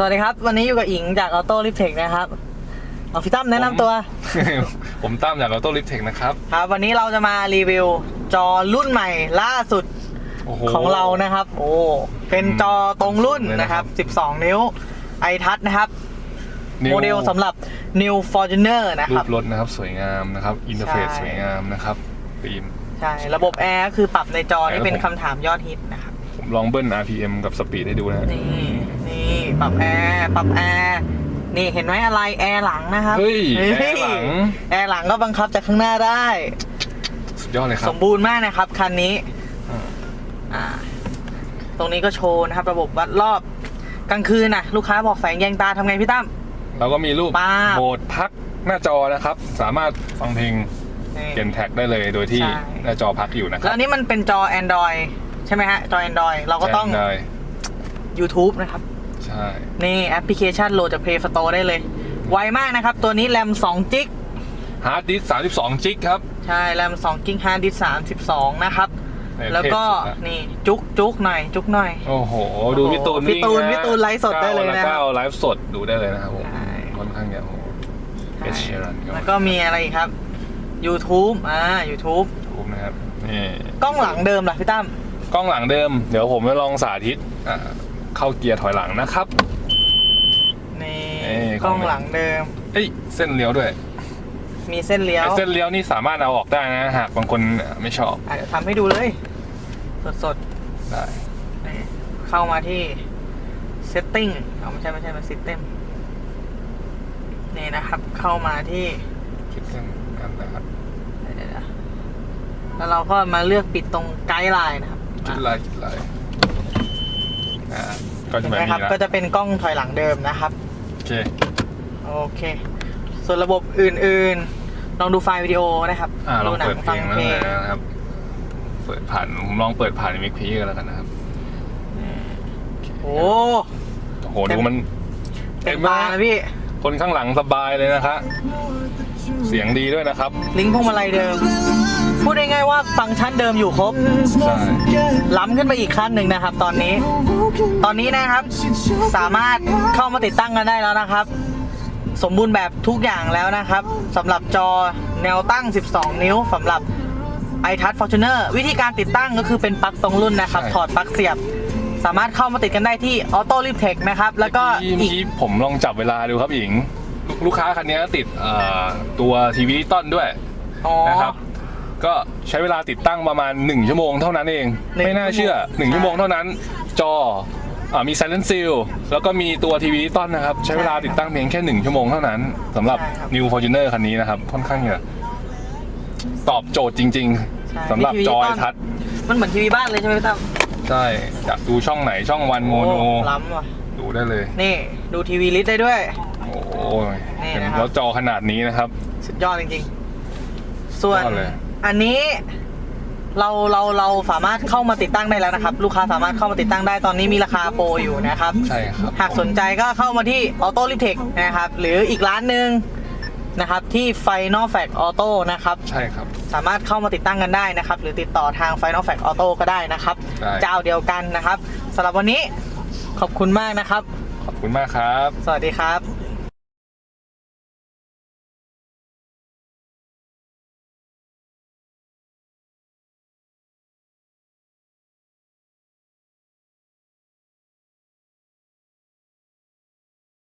สวัสดีครับ วันนี้อยู่กับอิงจากออโต้ลิฟเทคนะครับเอาพี่ตั้มแนะนำตัว ผมตั้มจากออโต้ลิฟเทคนะครับ ครับ วันนี้เราจะมารีวิวจอรุ่นใหม่ล่าสุดโอ้โหของเรานะครับ โอ้เป็นจอตรงรุ่นเลยนะนะคครัรับ 12 นิ้วไอทัชนะครับ New โมเดลสำหรับ New Fortuner นะรูครับปรถนะครับสวยงามนะครับอินเทอร์เฟซใช่สวยงามนะครับฟิล์มใช่ระบบแอร์ก็คือปรับในจอนี่แล้วเป็นผมคำถามยอดฮิตนะครับผมลองเบิ้ล RPM กับสปีดให้ดูนะฮะนี่นี่ ปรับแอร์ปรับแอร์นี่เห็นไหมอะไรแอร์หลังนะครับเฮ้ยฮ้แอร์หลัง แอร์หลังก็บังคับจากข้างหน้าได้ สุดยอดเลยครัสบมบูรณ์มากนะครับ คันนี้อ่าอ่าตรงนี้ก็โชว์นะครับ ระบบวัดรอบกลางคืนนะลูกค้าบอกแสงแยงตาทำไงพี่ตั้มแล้วก็มีรูปป๊าบโหมดพักหน้าจอนะครับ สามารถฟังเพลงนี่เกนแท็กได้เลยโดยที่ใช่หน้าจอพักอยู่นะคแล้รัวบอันนี้มันเป็นจอ Android ใช่ไหมฮะ จอ Android เราก็ต้องใช้ได้ YouTube นะครับ ใช่ นี่แอปพลิเคชันโหลดจาก Play Store ได้เลย ไวมากนะครับ ตัวนี้แรม2จิกฮาร์ดดิสก์32จิกครับ ใช่แรม2กิกฮาร์ดดิส32นะครับในแล้วก็เทพสุดละนี่จุกจุกหน่อย จุกหน่อย โอ้โห ดูพี่ตูนพี่ตูนวิ่งะพี่ตูนไลฟ์สดได้เลยนะก้าวไลฟ์สดดูได้เลยนะครับผมใช่ค่อนข้างจะโอ้โหเอชเชียรันแล้วก็มีอะไรอีกครับ YouTube อ่า YouTube ถูกนะครับนี่กล้องหลังเดิมล่ะพี่ตั้มกล้องหลังเดิม เดี๋ยวผมจะลองสาธิตอ่า เข้าเกียร์ถอยหลังนะครับ นี่เอ้ยกล้องหลังเดิม เอ้ยเส้นเลี้ยวด้วยมีเส้นเลี้ยว ไอ้เส้นเลี้ยวนี่สามารถเอาออกได้นะ หากบางคนไม่ชอบอะเดี๋ยวทำให้ดูเลย สดได้ๆนี่เข้ามาที่ setting เอาไม่ใช่ไม่ใช่มา system นี่นะครับ เข้ามาที่คิดเส้นนั่นนะครับเดี๋ยวๆๆแล้วเราก็มาเลือกปิดตรงไกด์ไลน์นะครับจุดลายจุดลายอ่า ก็จะเห็นแบบไหมนี้ครับนะก็จะเป็นกล้องถอยหลังเดิมนะครับ โอเคโอเค ส่วนระบบอื่นๆ ลองดูไฟล์วิดีโอนะครับอ่าลองหนัเปิดเพลฟังงแล้วเพลงนะครับ เปิดผ่านผมลองเปิดผ่านมิกพีกันแล้วกันนะครับโอ้โอ้โหเต็มดูมันเต็มตานะพี่ คนข้างหลังสบายเลยนะคะ เสียงดีด้วยนะครับ ลิงก์พวงมาลัยเดิม พูดง่ายๆว่าฟังก์ชันเดิมอยู่ครบ ใช่ล้ำขึ้นไปอีกขั้นหนึ่งนะครับ ตอนนี้ ตอนนี้นะครับ สามารถเข้ามาติดตั้งกันได้แล้วนะครับ สมบูรณ์แบบทุกอย่างแล้วนะครับสำหรับจอแนวตั้ง 12 นิ้วสำหรับ iTouch Fortuner วิธีการติดตั้งก็คือเป็นปลั๊กตรงรุ่นนะครับ ถอดปลั๊กเสียบ สามารถเข้ามาติดกันได้ที่ Auto l i f t e c h นะครับ แล้วก็เมื่ออีกกี้ผมลองจับเวลาดูครับหญิงลูกลูกค้าคันนี้ติดเอ่อตัวทีวีดิจิตอลด้วยอ๋อนะครับ ก็ใช้เวลาติดตั้งประมาณ 1 ชั่วโมงเท่านั้นเองหนึ่งไม่น่าเชื่อชั่วโมง1ชั่วโมงเท่านั้น จออ่ามี Silent Seal แล้วก็มีตัวทีวีดิจิตอลนะครับ ใช้เวลาติดตั้งเพียงแค่ 1 ชั่วโมงเท่านั้นสำหรับใช่ครับ New Fortuner คันนี้นะครับ ค่อนข้างจะตอบโจทย์จริงใช่ๆสำหรับมีจอย digital ทัชมันเหมือนทีวีบ้านเลยใช่ไหมพี่ตั้มใช่อยากดูช่องไหนช่องวันโมโนอ้ล้ำว่ะดูได้เลย นี่ดูทีวีลิสได้ด้วย โอ้โหนี่เห็นนะครับแล้วจอขนาดนี้นะครับ สุดยอดจริงๆ ส่วนย อดเลยอันนี้เราเราเราสามารถเข้ามาติดตั้งได้แล้วนะครับ ลูกค้าสามารถเข้ามาติดตั้งได้ตอนนี้มีราคาโปรอยู่นะครับ ใช่ครับ หากสนใจก็เข้ามาที่ Auto l i f t e c h นะครับ หรืออีกร้านหนึ่งนะครับ ที่ Final Fact Auto นะครับ ใช่ครับ สามารถเข้ามาติดตั้งกันได้นะครับ หรือติดต่อทาง Final Fact Auto ก็ได้นะครับได้เจ้าเดียวกันนะครับสำหรับวันนี้ขอบคุณมากนะครับ ขอบคุณมากครับ สวัสดีครับ